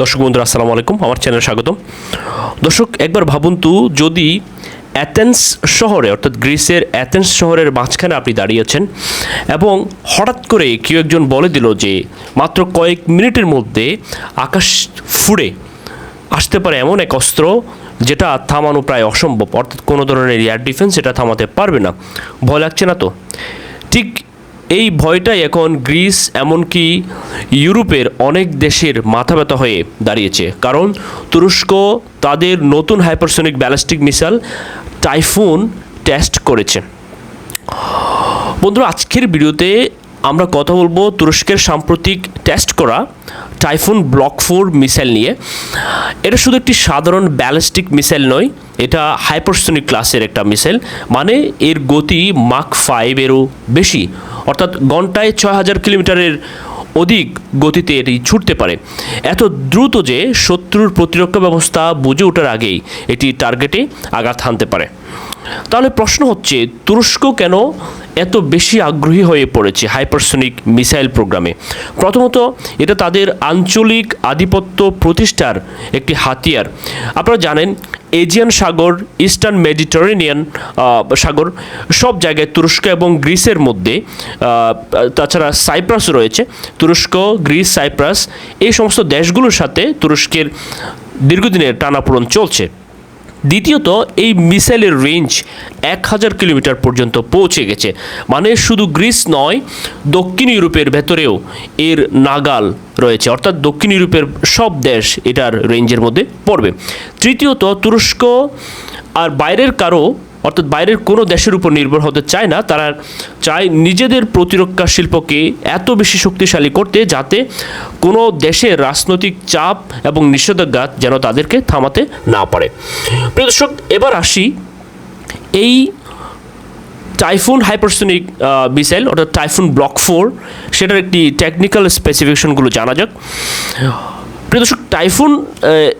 দর্শক বন্ধুরা, আসসালামু আলাইকুম। আমার চ্যানেলে স্বাগতম। দর্শক, একবার ভাবুন তো, যদি অ্যাথেন্স শহরে, অর্থাৎ গ্রিসের অ্যাথেন্স শহরের মাঝখানে আপনি দাঁড়িয়েছেন এবং হঠাৎ করে কেউ একজন বলে দিল যে, মাত্র কয়েক মিনিটের মধ্যে আকাশ ফুড়ে আসতে পারে এমন এক অস্ত্র যেটা থামানো প্রায় অসম্ভব। অর্থাৎ কোনো ধরনের এয়ার ডিফেন্স এটা থামাতে পারবে না। ভয় লাগছে না তো? ঠিক এই ভয়টাই এখন গ্রিস, এমনকি ইউরোপের অনেক দেশের মাথা ব্যথা হয়ে দাঁড়িয়েছে। কারণ তুরস্ক তাদের নতুন hypersonic ballistic missile Typhoon test করেছে। বন্ধুরা, আজকের ভিডিওতে আমরা কথা বলব তুরস্কের সাম্প্রতিক টেস্ট করা টাইফুন ব্লক ফোর মিসাইল নিয়ে। এটা শুধু একটি সাধারণ ব্যালিস্টিক মিসাইল নয়, এটা হাইপারসনিক ক্লাসের একটা মিসাইল। মানে এর গতি মাক ফাইভেরও বেশি। অর্থাৎ ঘন্টায় ছয় হাজার কিলোমিটারের অধিক গতিতে এটি ছুটতে পারে। এত দ্রুত যে শত্রুর প্রতিরক্ষা ব্যবস্থা বুঝে ওঠার আগেই এটি টার্গেটে আঘাত হানতে পারে। তাহলে প্রশ্ন হচ্ছে, তুরস্ক কেন এত বেশি আগ্রহী হয়ে পড়েছে হাইপারসনিক মিসাইল প্রোগ্রামে? প্রথমত, এটা তাদের আঞ্চলিক আধিপত্য প্রতিষ্ঠার একটি হাতিয়ার। আপনারা জানেন, এজিয়ান সাগর, ইস্টার্ন মেডিটারেনিয়ান সাগর, সব জায়গায় তুরস্ক এবং গ্রিসের মধ্যে তাছাড়া সাইপ্রাস রয়েছে। তুরস্ক, গ্রিস, সাইপ্রাস, এই সমস্ত দেশগুলোর সাথে তুরস্কের দীর্ঘদিনের টানাপোড়ন চলছে। দ্বিতীয়ত, এই মিসাইলের রেঞ্জ এক হাজার কিলোমিটার পর্যন্ত পৌঁছে গেছে। মানে শুধু গ্রিস নয়, দক্ষিণ ইউরোপের ভেতরেও এর নাগাল রয়েছে। অর্থাৎ দক্ষিণ ইউরোপের সব দেশ এটার রেঞ্জের মধ্যে পড়বে। তৃতীয়ত, তুরস্ক আর বাইরের কারও অর্থাৎ বাইরের কোনো দেশের উপর নির্ভর হতে চায় না, তারা চায় নিজেদের প্রতিরক্ষা শিল্পকে এত বেশি শক্তিশালী করতে যাতে কোনো দেশের রাজনৈতিক চাপ এবং নিষেধাজ্ঞা যেন তাদেরকে থামাতে না পারে। প্রিয় দর্শক, এবার আসি এই টাইফুন হাইপারসনিক মিসাইল, অর্থাৎ টাইফুন ব্লক ফোর, সেটার একটি টেকনিক্যাল স্পেসিফিকেশনগুলো জানা যাক। প্রিয় দর্শক টাইফুন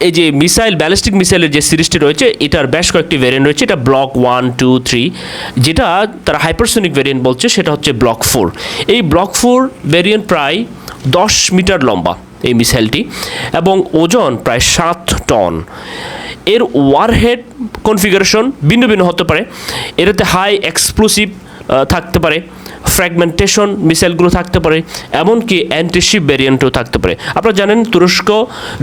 এই যে মিসাইল ব্যালিস্টিক মিসাইলের যে সিরিজটি রয়েছে, এটার বেশ কয়েকটি ভেরিয়েন্ট রয়েছে। এটা ব্লক ওয়ান টু থ্রি যেটা তারা হাইপারসনিক ভেরিয়েন্ট বলছে, সেটা হচ্ছে ব্লক ফোর এই ব্লক ফোর ভেরিয়েন্ট প্রায় দশ মিটার লম্বা, এই মিসাইলটি, এবং ওজন প্রায় সাত টন। এর ওয়ারহেড কনফিগারেশন ভিন্ন ভিন্ন হতে পারে। এটাতে হাই এক্সপ্লোসিভ থাকতে পারে। ফ্র্যাগমেন্টেশন মিসাইলগুলো থাকতে পারে, এমনকি অ্যান্টিশিপ ভ্যারিয়েন্টও থাকতে পারে। আপনারা জানেন তুরস্ক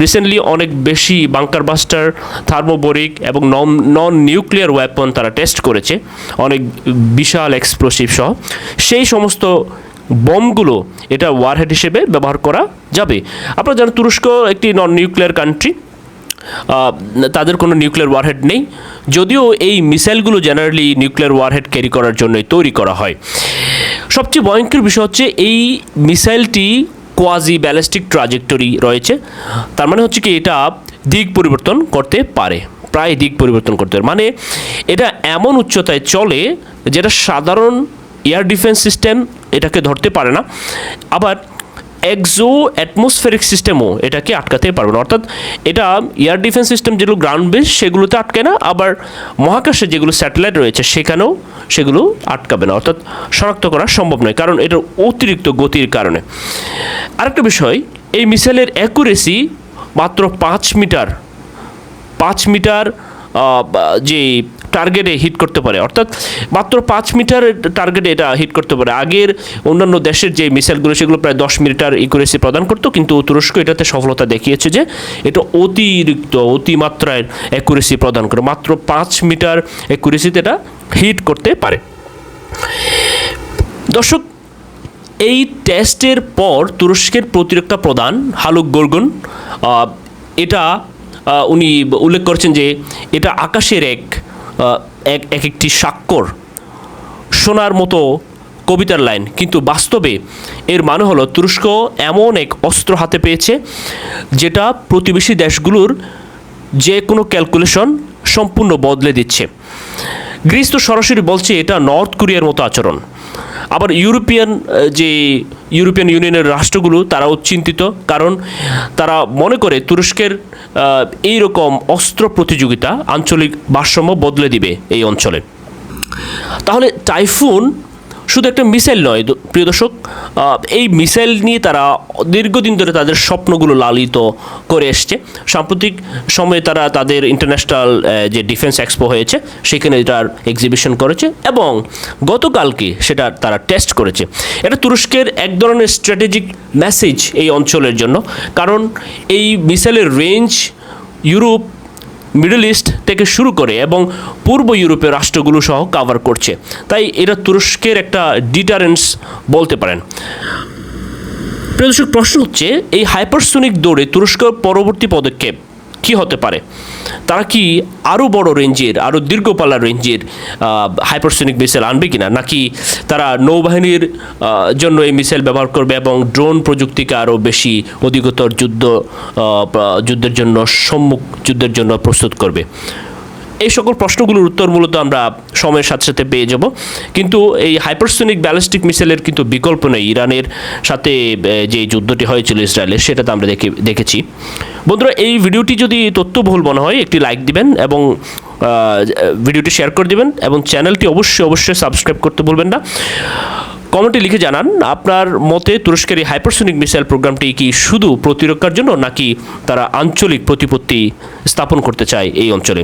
রিসেন্টলি অনেক বেশি বাংকার বাস্টার থার্মোবোরিক এবং নন নন নিউক্লিয়ার ওয়েপন তারা টেস্ট করেছে, অনেক বিশাল এক্সপ্লোসিভ সহ। সেই সমস্ত বমগুলো এটা ওয়ারহেড হিসেবে ব্যবহার করা যাবে। আপনারা জানেন তুরস্ক একটি নন নিউক্লিয়ার কান্ট্রি তাদের কোনো নিউক্লিয়ার ওয়ারহেড নেই, যদিও এই মিসাইলগুলো জেনারেলি নিউক্লিয়ার ওয়ারহেড ক্যারি করার জন্যই তৈরি করা হয়। সবচেয়ে ভয়ঙ্কর বিষয় হচ্ছে এই মিসাইলটি কোয়াজি ব্যালিস্টিক ট্রাজেক্টরি রয়েছে। তার মানে হচ্ছে কি এটা দিক পরিবর্তন করতে পারে, প্রায় দিক পরিবর্তন করতে পারে। মানে এটা এমন উচ্চতায় চলে যেটা সাধারণ এয়ার ডিফেন্স সিস্টেম এটাকে ধরতে পারে না। আবার এক্সো অ্যাটমসফেরিক সিস্টেমও এটাকে আটকাতে পারবে না। অর্থাৎ এটা এয়ার ডিফেন্স সিস্টেম যেগুলো গ্রাউন্ড বেস সেগুলোতে আটকে না, আবার মহাকাশে যেগুলো স্যাটেলাইট রয়েছে, সেখানেও সেগুলো আটকাবে না। অর্থাৎ শনাক্ত করা সম্ভব নয়, কারণ এটার অতিরিক্ত গতির কারণে। আরেকটা বিষয়, এই মিসাইলের অ্যাকুরেসি মাত্র পাঁচ মিটার পাঁচ মিটার যে টার্গেটে হিট করতে পারে। অর্থাৎ মাত্র পাঁচ মিটার টার্গেটে এটা হিট করতে পারে। আগের অন্যান্য দেশের যে মিসাইলগুলো সেগুলো প্রায় দশ মিটার ইকুরেসি প্রদান করতো, কিন্তু তুরস্ক এটাতে সফলতা দেখিয়েছে যে এটা অতিরিক্ত, অতিমাত্রায় অ্যাকুরেসি প্রদান করে। মাত্র পাঁচ মিটার অ্যাকুরেসিতে এটা হিট করতে পারে। দর্শক, এই টেস্টের পর তুরস্কের প্রতিরক্ষা প্রধান হালুক গোরগন এটা উনি উল্লেখ করছেন যে এটা আকাশের এক এক এক একটি স্বাক্ষর শোনার মতো কবিতার লাইন। কিন্তু বাস্তবে এর মানে হলো তুরস্ক এমন এক অস্ত্র হাতে পেয়েছে যেটা প্রতিবেশী দেশগুলোর যে কোনো ক্যালকুলেশন সম্পূর্ণ বদলে দিচ্ছে। গ্রিস তো সরাসরি বলছে এটা নর্থ কোরিয়ার মতো আচরণ। আবার ইউরোপিয়ান যে ইউরোপিয়ান ইউনিয়নের রাষ্ট্রগুলো, তারাও চিন্তিত। কারণ তারা মনে করে তুরস্কের এই রকম অস্ত্র প্রতিযোগিতা আঞ্চলিক ভারসাম্য বদলে দিবে এই অঞ্চলে। তাহলে টাইফুন শুধু একটা মিসাইল নয় প্রিয় দর্শক এই মিসাইল নিয়ে তারা দীর্ঘদিন ধরে তাদের স্বপ্নগুলো লালিত করে এসছে। সাম্প্রতিক সময়ে তারা তাদের ইন্টারন্যাশনাল যে ডিফেন্স এক্সপো হয়েছে, সেখানে এটার এক্সিবিশন করেছে এবং গতকালকে সেটা তারা টেস্ট করেছে। এটা তুরস্কের এক ধরনের স্ট্র্যাটেজিক মেসেজ এই অঞ্চলের জন্য, কারণ এই মিসাইলের রেঞ্জ ইউরোপ মিডল ইস্ট থেকে শুরু করে এবং পূর্ব ইউরোপের রাষ্ট্রগুলো সহ কাভার করছে। তাই এটা তুরস্কের একটা ডিটারেন্স বলতে পারেন। প্রিয় প্রশ্ন হচ্ছে, এই হাইপারসোনিক দৌড়ে তুরস্কের পরবর্তী পদক্ষেপ কি হতে পারে? তারা কি আরও বড় রেঞ্জের আরও দীর্ঘপাল্লা রেঞ্জের হাইপারসোনিক মিসাইল আনবে কিনা? নাকি তারা নৌবাহিনীর জন্য এই মিসাইল ব্যবহার করবে এবং ড্রোন প্রযুক্তিকে আরও বেশি অধিকতর যুদ্ধ যুদ্ধের জন্য সম্মুখ, যুদ্ধের জন্য প্রস্তুত করবে? এই সকল প্রশ্নগুলোর উত্তর মূলত আমরা সময়ের সাথে সাথে পেয়ে যাব। কিন্তু এই হাইপারসোনিক ব্যালিস্টিক মিসাইলের কিন্তু বিকল্প নেই। ইরানের সাথে যে যুদ্ধটি হয়েছিল ইসরায়েলের, সেটা তো আমরা দেখে, দেখেছি। বন্ধুরা, এই ভিডিওটি যদি তথ্যবহুল মনে হয়, একটি লাইক দিবেন এবং ভিডিওটি শেয়ার করে দিবেন এবং চ্যানেলটি অবশ্যই অবশ্যই সাবস্ক্রাইব করতে ভুলবেন না। কমেন্টে লিখে জানান, আপনার মতে তুরস্কের এই হাইপারসোনিক মিসাইল প্রোগ্রামটি কি শুধু প্রতিরক্ষার জন্য, নাকি তারা আঞ্চলিক প্রতিপত্তি স্থাপন করতে চায় এই অঞ্চলে?